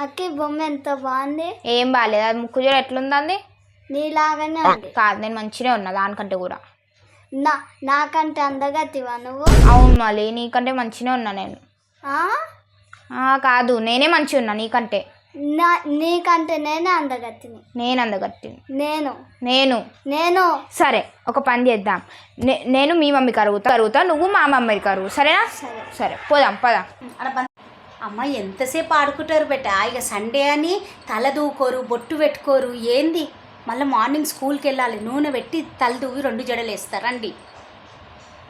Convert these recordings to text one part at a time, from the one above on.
అక్క బొమ్మ ఎంత బాగుంది? ఏం బాగాలేదు అది ముక్కు చూడ ఎట్లుందండి నీలాగానే ఉంది. కాదు నేను మంచిగా ఉన్నా దానికంటే కూడా. నా నాకంటే అందగతివా నువ్వు? అవును మళ్ళీ నీకంటే మంచిగా ఉన్నా నేను. ఆ? ఆ, కాదు నేనే మంచిగా ఉన్నా నీకంటే. నా నీకంటే నేనే అందగతిని. నేను అందగట్టి నేను. నేను. నేను. సరే ఒక పని చేద్దాం. నే- నేను మీ మమ్మీకి అరుగుతా అరుగుతా నువ్వు మా మమ్మీకి అరుగు సరేనా? సరే. సరే పోదాం పదాం. అమ్మ ఎంతసేపు ఆడుకుంటారు బెట్ట ఇక సండే అని తల దూకోరు బొట్టు పెట్టుకోరు ఏంది? మళ్ళీ మార్నింగ్ స్కూల్కి వెళ్ళాలి. నూనె పెట్టి తల దూవి రెండు జడలు వేస్తారు రండి.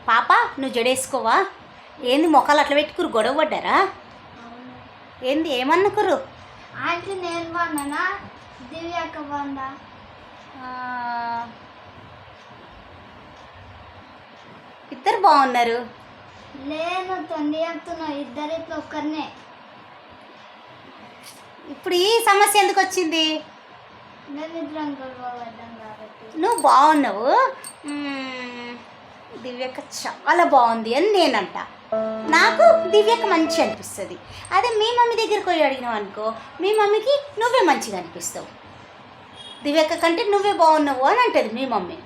పాప నువ్వు జడేసుకోవా? ఏంది మొక్కలు అట్లా పెట్టుకురు గొడవ పడ్డారా? ఏంది ఏమనుకురు ఆంటీ నేను బాగున్నానా? దివ్య అక్క బాగుందా? ఆ, ఇద్దరు బాగున్నారు. లేదు తొండి చెప్తున్నావు ఇద్దరిట్లో ఒక్కరినే. ఇప్పుడు ఈ సమస్య ఎందుకు వచ్చింది? కాబట్టి. నువ్వు బాగున్నావు? మ్మ్, దివ్యక్క చాలా బాగుంది అని నేనంట. నాకు దివ్యక్క మంచి అనిపిస్తుంది. అదే మీ మమ్మీ దగ్గరికి పోయి అడిగినావు అనుకో మీ మమ్మీకి నువ్వే మంచిగా అనిపిస్తావు. దివ్యక్క కంటే నువ్వే బాగున్నావు అని అంటది మీ మమ్మీ.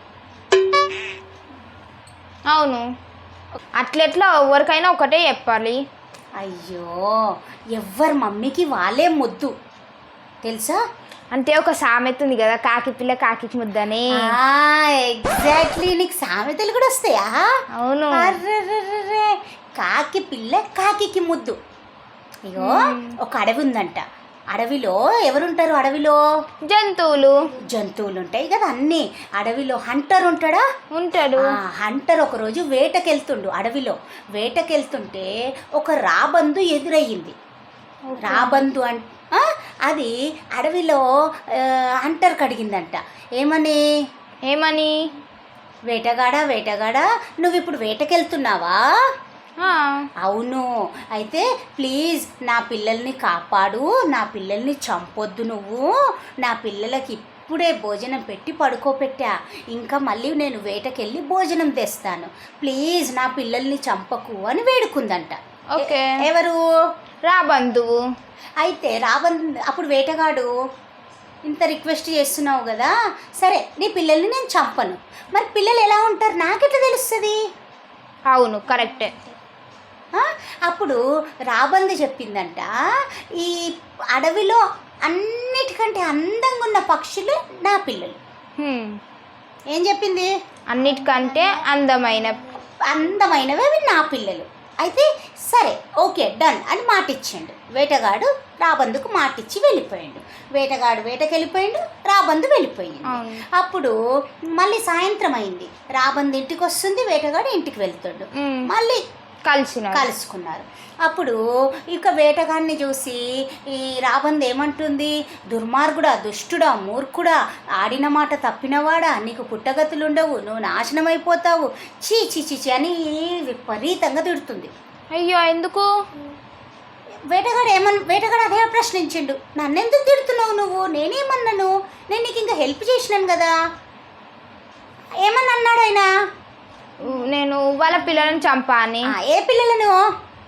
అవును. అట్లెట్లా ఎవరికైనా ఒకటే చెప్పాలి. అయ్యో ఎవ్వరి మమ్మీకి వాళ్ళే ముద్దు. తెలుసా? అంటే ఒక సామెత ఉంది కదా కాకి పిల్ల కాకి ముద్దని. ఎగ్జాక్ట్లీ నీకు సామెతలు కూడా వస్తాయా? అవును. కాకి పిల్ల కాకికి ముద్దు. ఇగో ఒక అడవి ఉందంట. అడవిలో ఎవరుంటారు అడవిలో? జంతువులు. జంతువులు ఉంటాయి కదా అన్నీ. అడవిలో హంటర్ ఉంటాడా? ఉంటాడు. హంటర్ ఒకరోజు వేటకెళ్తుండు అడవిలో. వేటకెళ్తుంటే ఒక రాబందు ఎదురయ్యింది. రాబందు అం అది అడవిలో ఆ, హంటర్కి అడిగిందంట ఏమని? ఏమని? వేటగాడా వేటగాడా నువ్వు ఇప్పుడు వేటకెళ్తున్నావా? అవును. అయితే ప్లీజ్ నా పిల్లల్ని కాపాడు నా పిల్లల్ని చంపొద్దు నువ్వు. నా పిల్లలకి ఇప్పుడే భోజనం పెట్టి పడుకోపెట్టా. ఇంకా మళ్ళీ నేను వేటకెళ్ళి భోజనం తెస్తాను. ప్లీజ్ నా పిల్లల్ని చంపకు అని వేడుకుందంట. ఓకే. ఎవరు? రా బంధువు అయితే రాబన్ అప్పుడు వేటగాడు ఇంత రిక్వెస్ట్ చేస్తున్నావు కదా. సరే నీ పిల్లల్ని నేను చంపను. మరి పిల్లలు ఎలా ఉంటారు? నాకెట్లా తెలుస్తుంది? అవును కరెక్టే. అప్పుడు రాబందు చెప్పిందంట ఈ అడవిలో అన్నిటికంటే అందంగా ఉన్న పక్షులు నా పిల్లలు. ఏం చెప్పింది? అన్నిటికంటే అందమైన అందమైనవి అవి నా పిల్లలు. అయితే సరే ఓకే డన్ అని మాట ఇచ్చిండు వేటగాడు రాబందుకు మాట ఇచ్చి వెళ్ళిపోయిండు. వేటగాడు వేటకి వెళ్ళిపోయిండు రాబందు వెళ్ళిపోయింది. అప్పుడు మళ్ళీ సాయంత్రం అయింది. రాబందు ఇంటికి వస్తుంది వేటగాడు ఇంటికి వెళ్తుండు. మళ్ళీ కలిసిన కలుసుకున్నారు. అప్పుడు ఇక వేటగాన్ని చూసి ఈ రాబంద్ ఏమంటుంది? దుర్మార్గుడా దుష్టుడా మూర్ఖుడా ఆడిన మాట తప్పినవాడా నీకు పుట్టగతులుండవు నువ్వు నాశనం అయిపోతావు చీ చీ చీ చీ అని విపరీతంగా తిడుతుంది. అయ్యో ఎందుకు? వేటగాడు ఏమన్ వేటగాడు అదే ప్రశ్నించిండు. నన్నెందుకు తిడుతున్నావు నువ్వు? నేనేమన్నాను? నేను నీకు ఇంకా హెల్ప్ చేసినాను కదా. ఏమన్నా అన్నాడు ఆయన? నేను వాళ్ళ పిల్లలను చంపా అని ఆ, ఏ పిల్లలను?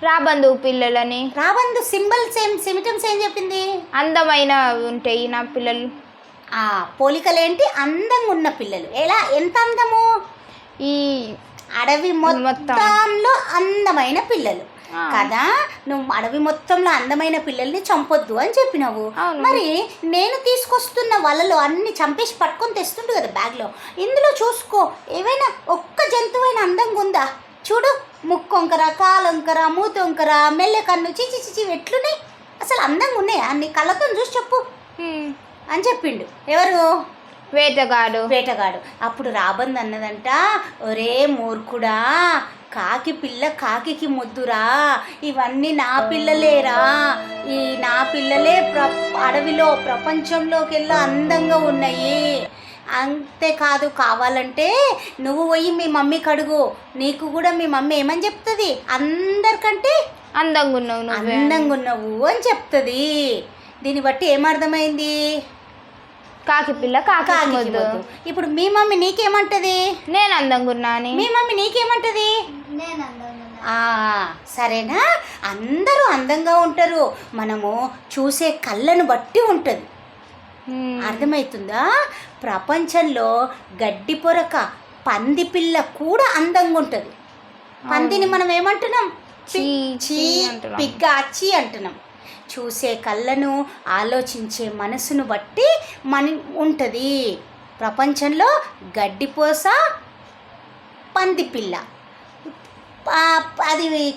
రా బంధువు పిల్లలని. రాబందు సింబల్స్ ఏం సిమిటమ్స్ ఏం చెప్పింది? అందమైన ఉంటాయి నా పిల్లలు. ఆ పోలికలేంటి? అందంగా ఉన్న పిల్లలు. ఎలా? ఎంత అందము? ఈ అడవి మొత్తం. మొత్తంలో అందమైన పిల్లలు. కదా? నువ్వు అడవి మొత్తంలో అందమైన పిల్లల్ని చంపొద్దు అని చెప్పినావు. మరి నేను తీసుకొస్తున్న వలలో అన్ని చంపేసి పట్టుకొని తెస్తుండు కదా బ్యాగ్లో. ఇందులో చూసుకో ఏవైనా ఒక్క జంతువైన అందంగా ఉందా? చూడు ముక్కొంకర కాలొంకర మూతొంకర మెల్లె కన్ను చిచి చిచి ఎట్లున్నాయి? అసలు అందంగా ఉన్నాయా? నీ కళ్ళతో చూసి చెప్పు. అని చెప్పిండు. ఎవరు? వేటగాడు. వేటగాడు. అప్పుడు రాబంద్ అన్నదంట ఒరే మూర్ఖుడా కాకి పిల్ల కాకికి ముద్దురా. ఇవన్నీ నా పిల్లలేరా. ఈ నా పిల్లలే ప్ర అడవిలో ప్రపంచంలోకెల్లా అందంగా ఉన్నాయి. అంతేకాదు కావాలంటే నువ్వు పోయి మీ మమ్మీకి అడుగు నీకు కూడా మీ మమ్మీ ఏమని చెప్తుంది? అందరికంటే అందంగా ఉన్నావు అందంగా ఉన్నావు అని చెప్తుంది. దీన్ని బట్టి ఏమర్థమైంది? కాకి పిల్ల కాకి ముద్దు. ఇప్పుడు మీ మమ్మీ నీకేమంటది? నేను అందంగా ఉన్నా అని మీ మమ్మీ నీకేమంటది? నేను అందంగా ఆ, సరేనా? అందరూ అందంగా ఉంటారు. మనము చూసే కళ్ళను బట్టి ఉంటుంది. అర్థమవుతుందా ప్రపంచంలో గడ్డి పొరక పంది పిల్ల కూడా అందంగా ఉంటుంది. పందిని మనం ఏమంటున్నాం? చీ, పి- చీ చీ అంటున్నాం. చూసే కళ్ళను ఆలోచించే మనసును బట్టి మన ఉంటుంది. ప్రపంచంలో గడ్డిపోస పంది పిల్ల ప- అది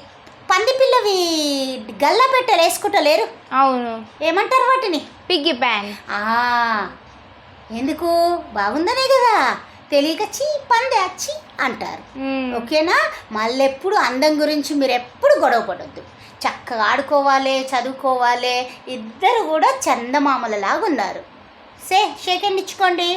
పంది పిల్లవి గల్లా పెట్టలు వేసుకుంటలేరు? అవును. ఏమంటారు వాటిని? Piggy bank. ఆ, ఎందుకు? బాగుందనే కదా. తెలియక చీ పంది అచ్చి అంటారు. ఓకేనా? మళ్ళెప్పుడు అందం గురించి మీరు ఎప్పుడు గొడవ పడొద్దు చక్కగా ఆడుకోవాలి చదువుకోవాలి. ఇద్దరు కూడా చందమామలలాగా ఉన్నారు సే షేక్ అండ్ ఇచ్చుకోండి.